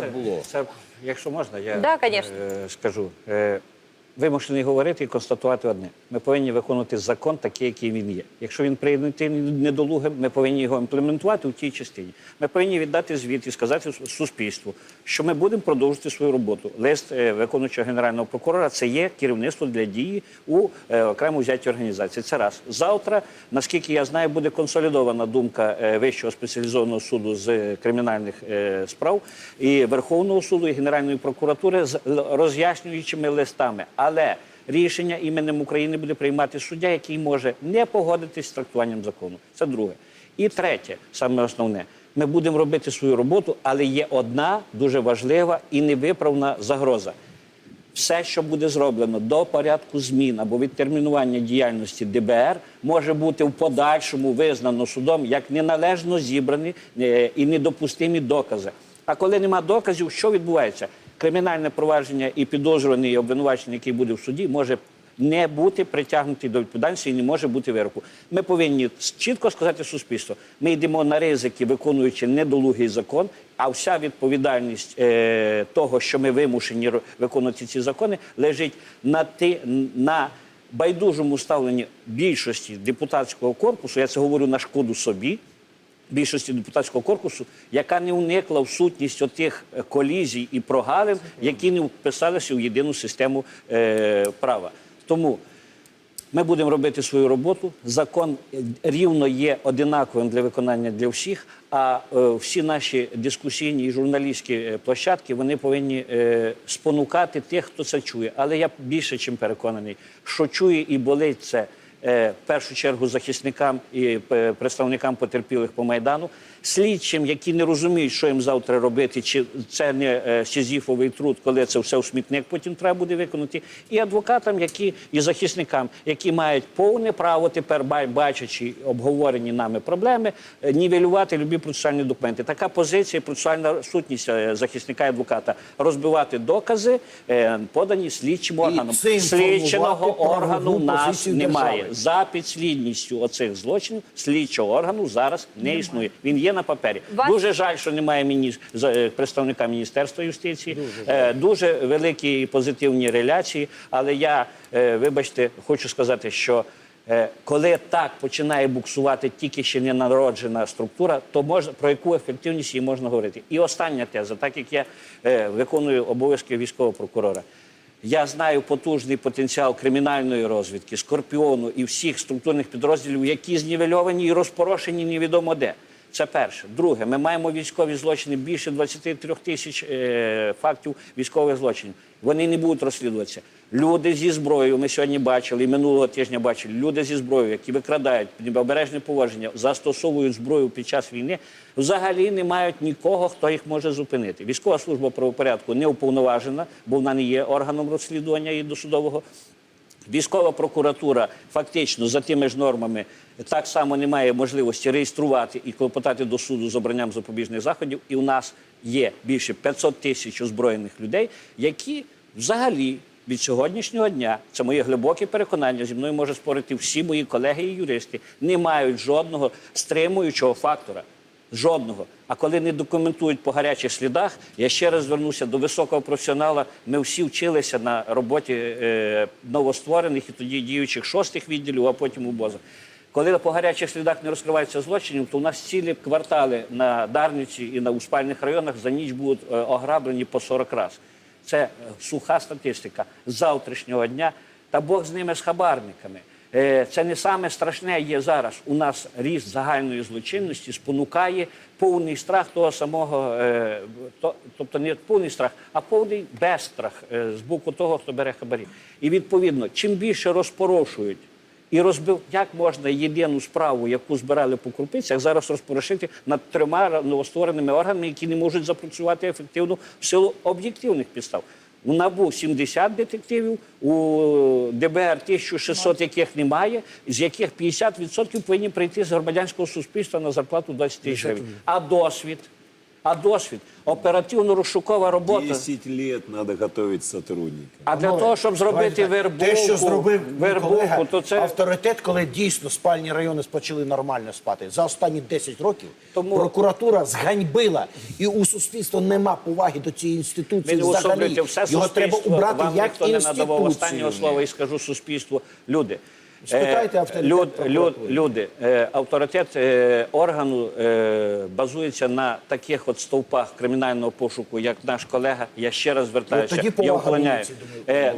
Так було. Це, якщо можна, я Да, конечно. е, скажу. Е, вимушений говорити і констатувати одне. Ми повинні виконувати закон такий, який він є. Якщо він прийнятий недолугим, ми повинні його імплементувати в тій частині. Ми повинні віддати звіт і сказати суспільству, що ми будемо продовжувати свою роботу. Лист е, виконуючого генерального прокурора це є керівництво для дії у е, окремо взятій організації. Це раз. Завтра, наскільки я знаю, буде консолідована думка е, Вищого спеціалізованого суду з кримінальних справ і Верховного суду, і Генеральної прокуратури з роз'яснюючими листами. Але рішення іменем України буде приймати суддя, який може не погодитись з трактуванням закону. Це друге. І третє, саме основне. Ми будемо робити свою роботу, але є одна дуже важлива і невиправна загроза все, що буде зроблено до порядку змін або відтермінування діяльності ДБР, може бути в подальшому визнано судом як неналежно зібрані е, і недопустимі докази. А коли нема доказів, що відбувається? Кримінальне провадження і підозрюваний і обвинувачений, який буде в суді, може не бути притягнутий до відповідальності і не може бути вироку. Ми повинні чітко сказати суспільству: ми йдемо на ризики, виконуючи недолугий закон. А вся відповідальність е, того, що ми вимушені виконувати ці закони, лежить на ти на байдужому ставленні більшості депутатського корпусу. Я це говорю на шкоду собі. Більшості депутатського корпусу, яка не уникла в сутність отих е, колізій і прогалин, які не вписалися в єдину систему е, права. Тому ми будемо робити свою роботу. Закон е, рівно є одинаковим для виконання для всіх. А е, всі наші дискусійні і журналістські е, площадки вони повинні е, спонукати тих, хто це чує. Але я більше чим переконаний, що чує і болить це. Е, В першу чергу захисникам і е, представникам потерпілих по майдану, слідчим, які не розуміють, що їм завтра робити, чи це не е, сізіфовий труд, коли це все в смітник потім треба буде виконати, і адвокатам, які і захисникам, які мають повне право тепер, ба- бачачи обговорені нами проблеми, нівелювати любі процесуальні документи. Така позиція, процесуальна сутність захисника і адвоката розбивати докази, подані слідчим органам. це Слідчого органу нас немає. За підслідністю оцих злочинів слідчого органу зараз не існує. Він є на папері. Вас- Дуже жаль, що немає міні... е, представника Міністерства юстиції. Дуже, дуже великі і позитивні реляції. Але я, е, вибачте, хочу сказати, що. е, Коли так починає буксувати тільки ще не народжена структура, то можна про яку ефективність її можна говорити. І остання теза, так як я е, виконую обов'язки військового прокурора. Я знаю потужний потенціал кримінальної розвідки, скорпіону і всіх структурних підрозділів, які знівельовані і розпорошені невідомо де. Це перше. Друге, ми маємо військові злочини більше 23 тисяч е, фактів військових злочинів. Вони не будуть розслідуватися. Люди зі зброєю, ми сьогодні бачили, і минулого тижня бачили, люди зі зброєю, які викрадають необережне поводження, застосовують зброю під час війни, взагалі не мають нікого, хто їх може зупинити. Військова служба правопорядку не уповноважена, бо вона не є органом розслідування і досудового. Військова прокуратура фактично за тими ж нормами так само не має можливості реєструвати і клопотати до суду з обранням запобіжних заходів. І у нас є більше 500 тисяч озброєних людей, які взагалі від сьогоднішнього дня, це моє глибоке переконання, зі мною може спорити всі мої колеги і юристи, не мають жодного стримуючого фактора. Жодного. А коли не документують по гарячих слідах, я ще раз звернуся до високого професіонала. Ми всі вчилися на роботі е, новостворених і тоді діючих шостих відділів, а потім у БОЗах. Коли по гарячих слідах не розкриваються злочинів, то у нас цілі квартали на Дарниці і на у спальних районах за ніч будуть е, ограблені по 40 разів. Це суха статистика завтрашнього дня. Та Бог з ними з хабарниками. Е, Це не саме страшне є зараз. У нас ріст загальної злочинності спонукає повний страх того самого, е, тобто не повний страх, а повний безстрах е, з боку того, хто бере хабарі. І відповідно, чим більше розпорошують і розбив, як можна єдину справу, яку збирали по крупицях, зараз розпорошити над трьома новоствореними органами, які не можуть запрацювати ефективно в силу об'єктивних підстав. У НАБУ 70 детективів, у ДБР 1600, яких немає, з яких 50% повинні прийти з громадянського суспільства на зарплату 20 тисяч гривень. А досвід? А досвід, оперативно-розшукова робота. 10 лет надо готовить сотрудника. А для того, щоб зробити вербовку, те, що зробив мій вербовку, колега, то це авторитет, коли дійсно спальні райони почали нормально спати. За останні 10 років Тому- прокуратура зганьбила, і у суспільства нема поваги до цієї інституції. не Взагалі все його треба суспільство. убрати Вам як ніхто не надавав інституцію. останнього слова і скажу суспільству. Люди. Спитайте е, авторитет люд, люд, люди, е, авторитет е, органу базується на таких от стовпах кримінального пошуку, як наш колега. Я ще раз звертаюся. Тоді я повага.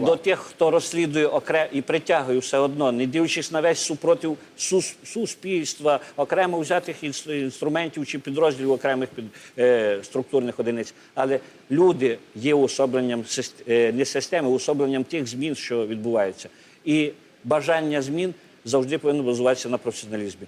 до тих, хто розслідує окре і притягує все одно, не дивлячись на весь супротив сус- суспільства, окремо взятих інс- інструментів чи підрозділів окремих під, структурних одиниць. Але люди є е, не системи, уособленням тих змін, що відбуваються. І бажання змін завжди повинно базуватися на професіоналізмі.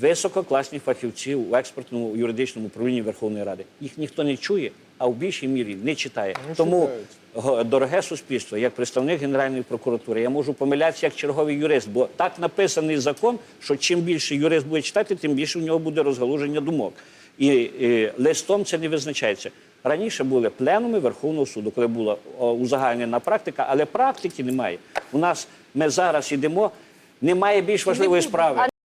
Висококласні фахівці у експертному юридичному управлінні Верховної Ради. Їх ніхто не чує, а в більшій мірі не читає. Тому, го- дороге суспільство, як представник Генеральної прокуратури, я можу помилятися як черговий юрист, бо так написаний закон, що чим більше юрист буде читати, тим більше в нього буде розгалуження думок. І, і листом це не визначається. Раніше були пленуми Верховного суду, коли була узагальнена практика, але практики немає. У нас ми зараз йдемо, немає більш важливої справи.